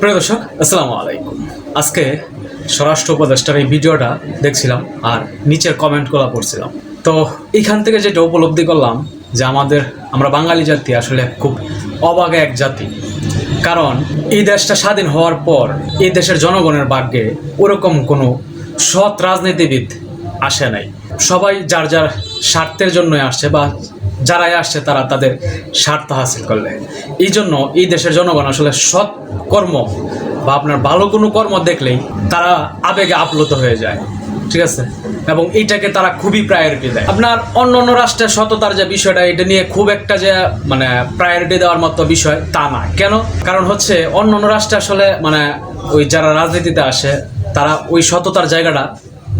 প্রিয় দর্শক, আসসালামু আলাইকুম। আজকে স্বরাষ্ট্র উপদেষ্টার এই ভিডিওটা দেখছিলাম আর নিচের কমেন্টগুলো পড়ছিলাম। তো এখান থেকে যেটা উপলব্ধি করলাম যে আমাদের, আমরা বাঙালি জাতি আসলে খুব অবাগে এক জাতি। কারণ এই দেশটা স্বাধীন হওয়ার পর এই দেশের জনগণের ভাগ্যে ওরকম কোনো সৎ রাজনীতিবিদ আসে নাই। সবাই যার যার স্বার্থের জন্যই আসছে বা যারাই আসছে তারা তাদের স্বার্থ হাসিল করলে এই জন্য এই দেশের জনগণ আসলে সৎ কর্ম বা আপনার ভালো কোনো কর্ম দেখলেই তারা আবেগে আপ্লুত হয়ে যায়। ঠিক আছে? এবং এইটাকে তারা খুবই প্রায়োরিটি দেয়। আপনার অন্য অন্য রাষ্ট্রের সততার যে বিষয়টা, এটা নিয়ে খুব একটা যে মানে প্রায়োরিটি দেওয়ার মতো বিষয় তা না। কেন? কারণ হচ্ছে অন্য অন্য রাষ্ট্রে আসলে মানে ওই যারা রাজনীতিতে আসে, তারা ওই সততার জায়গাটা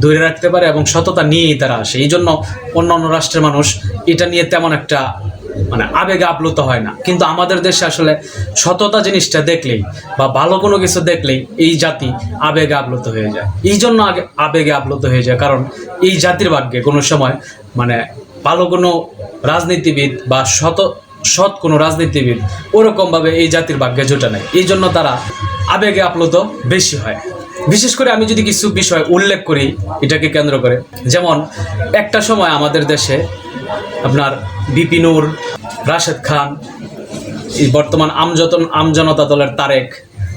ধরে রাখতে পারে এবং সততা নিয়েই তারা আসে। এই জন্য অন্য অন্য রাষ্ট্রের মানুষ এটা নিয়ে তেমন একটা মানে আবেগে আপ্লুত হয় না। কিন্তু আমাদের দেশে আসলে সততা জিনিসটা দেখলেই বা ভালো কোনো কিছু দেখলেই এই জাতি আবেগে আপ্লুত হয়ে যায়। এই জন্য আগে আবেগে আপ্লুত হয়ে যায় কারণ এই জাতির ভাগ্যে কোনো সময় মানে ভালো কোনো রাজনীতিবিদ বা সত, সৎ কোনো রাজনীতিবিদ ওরকমভাবে এই জাতির ভাগ্যে জোটে নেয় এই জন্য তারা আবেগে আপ্লুত বেশি হয়। বিশেষ করে আমি যদি কিছু বিষয় উল্লেখ করি, এটাকে কেন্দ্র করে। যেমন, একটা সময় আমাদের দেশে আপনার বিপিনুর রাশেদ খান বর্তমান আমজতন, আমজনতা দলের তারেক,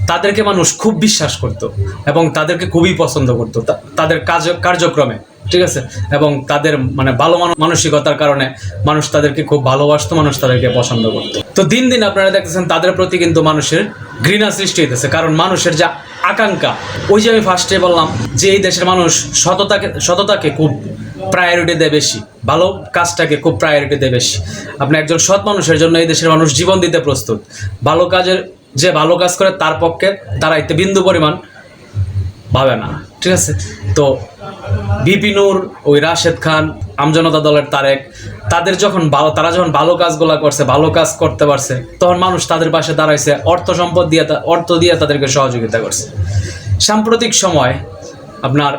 তাদেরকে মানুষ খুব বিশ্বাস করত এবং তাদেরকে খুবই পছন্দ করত। তাদের কাজ, কার্যক্রমে, ঠিক আছে? এবং তাদের মানে ভালো মান- মানসিকতার কারণে মানুষ তাদেরকে খুব ভালোবাসতো, মানুষ তাদেরকে পছন্দ করতো। তো দিন দিন আপনারা দেখতেছেন, তাদের প্রতি কিন্তু মানুষের ঘৃণা সৃষ্টি হইতেছে। কারণ মানুষের যা আকাঙ্ক্ষা, ওই যে আমি ফার্স্টে বললাম যে এই দেশের মানুষ সততাকে সততাকে খুব প্রায়োরিটি দেয় বেশি, ভালো কাজটাকে খুব প্রায়োরিটি দেয় বেশি। আপনি একজন সৎ মানুষের জন্য এই দেশের মানুষ জীবন দিতে প্রস্তুত। ভালো কাজের, যে ভালো কাজ করে তার পক্ষে তারা দাঁড়াইতে বিন্দু পরিমাণ ভাবে না, ঠিক আছে? তো বিপিনুর ওই রাশেদ খান, আমজনতা দলের তারেক, তাদের যখন ভালো, তারা যখন ভালো কাজগুলা করছে, ভালো কাজ করতে পারছে, তখন মানুষ তাদের পাশে দাঁড়াইছে, অর্থ সম্পদ দিয়ে অর্থ দিয়ে তাদেরকে সহযোগিতা করছে। সাম্প্রতিক সময় আপনার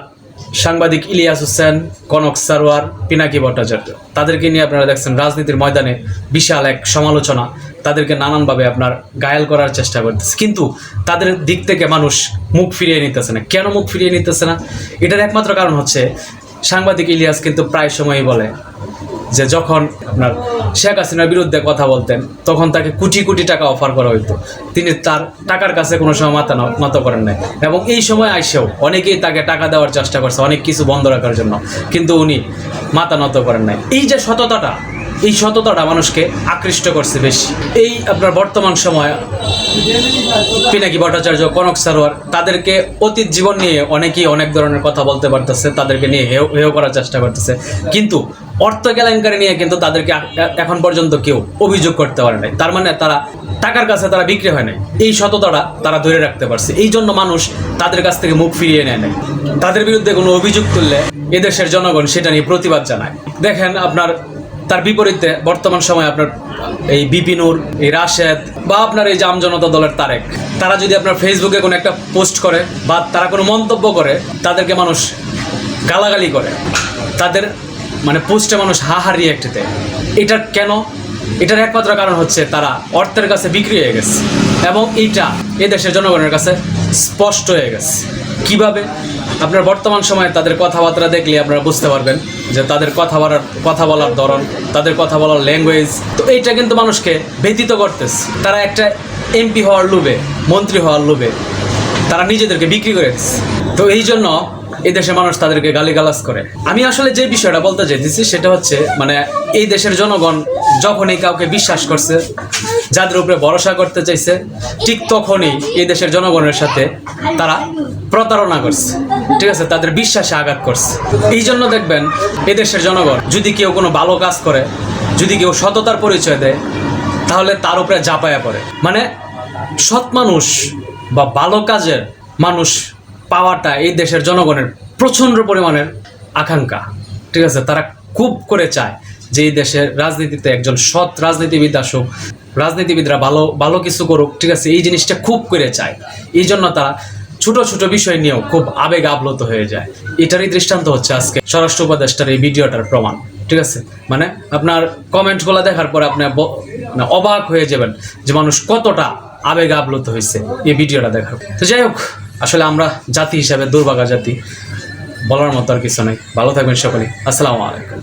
সাংবাদিক ইলিয়াস হোসেন, কনক সারোয়ার, পিনাকি ভট্টাচার্য, তাদেরকে নিয়ে আপনারা দেখছেন রাজনীতির ময়দানে বিশাল এক সমালোচনা। তাদেরকে নানানভাবে আপনার গায়াল করার চেষ্টা করতেছে। কিন্তু তাদের দিক থেকে মানুষ মুখ ফিরিয়ে নিতেছে না। কেন মুখ ফিরিয়ে নিতেছে না? এটার একমাত্র কারণ হচ্ছে, সাংবাদিক ইলিয়াস কিন্তু প্রায় সময়ই বলে যে যখন আপনার শেখ হাসিনার বিরুদ্ধে কথা বলতেন, তখন তাকে কোটি কোটি টাকা অফার করা হইতো। তিনি তার টাকার কাছে কোনো সময় মাথা নত করেন নাই। এবং এই সময় আইসেও অনেকেই তাকে টাকা দেওয়ার চেষ্টা করছে, অনেক কিছু বন্ধ রাখার জন্য। কিন্তু উনি মাথা নত করেন নাই। এই যে সততাটা এই সততাটা মানুষকে আকৃষ্ট করছে বেশি। এই আপনার বর্তমান সময় পিনাকি ভট্টাচার্য, কনক সারোয়ার, তাদেরকে অতীত জীবন নিয়ে অনেকেই অনেক ধরনের কথা বলতে পারতেছে, তাদেরকে নিয়ে হেও হেও করার চেষ্টা করতেছে। কিন্তু অর্থ কেলেঙ্কারি নিয়ে কিন্তু তাদেরকে এখন পর্যন্ত কেউ অভিযোগ করতে পারে নাই। তার মানে তারা টাকার কাছে তারা বিক্রি হয় নাই। এই সততাটা তারা ধরে রাখতে পারছে। এই জন্য মানুষ তাদের কাছ থেকে মুখ ফিরিয়ে নেয় নাই। তাদের বিরুদ্ধে কোনো অভিযোগ তুললে এদেশের জনগণ সেটা নিয়ে প্রতিবাদ জানায়। দেখেন আপনার তার বিপরীতে বর্তমান সময়ে আপনার এই বিপিনুর এই রাশেদ বা আপনার এই জাম জনতা দলের তারেক, তারা যদি আপনার ফেসবুকে কোনো একটা পোস্ট করে বা তারা কোনো মন্তব্য করে, তাদেরকে মানুষ গালাগালি করে। তাদের মানে পোস্টে মানুষ হা হা রিয়েক্ট দেয় এটা কেন? এটার একমাত্র কারণ হচ্ছে তারা অর্থের কাছে বিক্রি হয়ে গেছে এবং এইটা এ দেশের জনগণের কাছে স্পষ্ট হয়ে গেছে। কীভাবে? আপনার বর্তমান সময়ে তাদের কথাবার্তা দেখলে আপনারা বুঝতে পারবেন যে তাদের কথা বলার কথা বলার ধরন, তাদের কথা বলার ল্যাঙ্গুয়েজ তো এইটা কিন্তু মানুষকে ব্যতীত করতেছে। তারা একটা এমপি হওয়ার লোভে, মন্ত্রী হওয়ার লোভে তারা নিজেদেরকে বিক্রি করে তো এই জন্য এই দেশের মানুষ তাদেরকে গালিগালাজ করে। আমি আসলে যে বিষয়টা বলতে চাইতেছি সেটা হচ্ছে মানে এই দেশের জনগণ যখনই কাউকে বিশ্বাস করছে যাদের উপরে ভরসা করতে চাইছে, ঠিক তখনই এই দেশের জনগণের সাথে তারা প্রতারণা করছে। ঠিক আছে? তাদের বিশ্বাসে আঘাত করছে। এই জন্য দেখবেন, এই দেশের জনগণ যদি কেউ কোনো ভালো কাজ করে, যদি কেউ সততার পরিচয় দেয়, তাহলে তার উপরে জাপায়া পড়ে। মানে সৎ মানুষ বা ভালো কাজের মানুষ পাওয়াটা এই দেশের জনগণের প্রচণ্ড পরিমাণের আকাঙ্ক্ষা। ঠিক আছে? তারা খুব করে চায় যে এই দেশের রাজনীতিতে একজন সৎ রাজনীতিবিদ আসুক রাজনীতিবিদরা ভালো ভালো কিছু করুক, ঠিক আছে, এই জিনিসটা খুব করে চায়। এই জন্য তারা ছোট ছোট বিষয় নিয়েও খুব আবেগ আপ্লুত হয়ে যায়। এটারই দৃষ্টান্ত হচ্ছে আজকে স্বরাষ্ট্র উপদেষ্টার এই ভিডিওটার প্রমাণ, ঠিক আছে? মানে আপনার কমেন্টগুলো দেখার পরে আপনি মানে অবাক হয়ে যাবেন যে মানুষ কতটা আবেগ আপ্লুত হয়েছে এই ভিডিওটা দেখার। তো যাই হোক, আসলে আমরা জাতি হিসাবে দুর্ভাগা জাতি, বলার মতো আর কিছু নেই। ভালো থাকবেন সকলে আসসালামু আলাইকুম।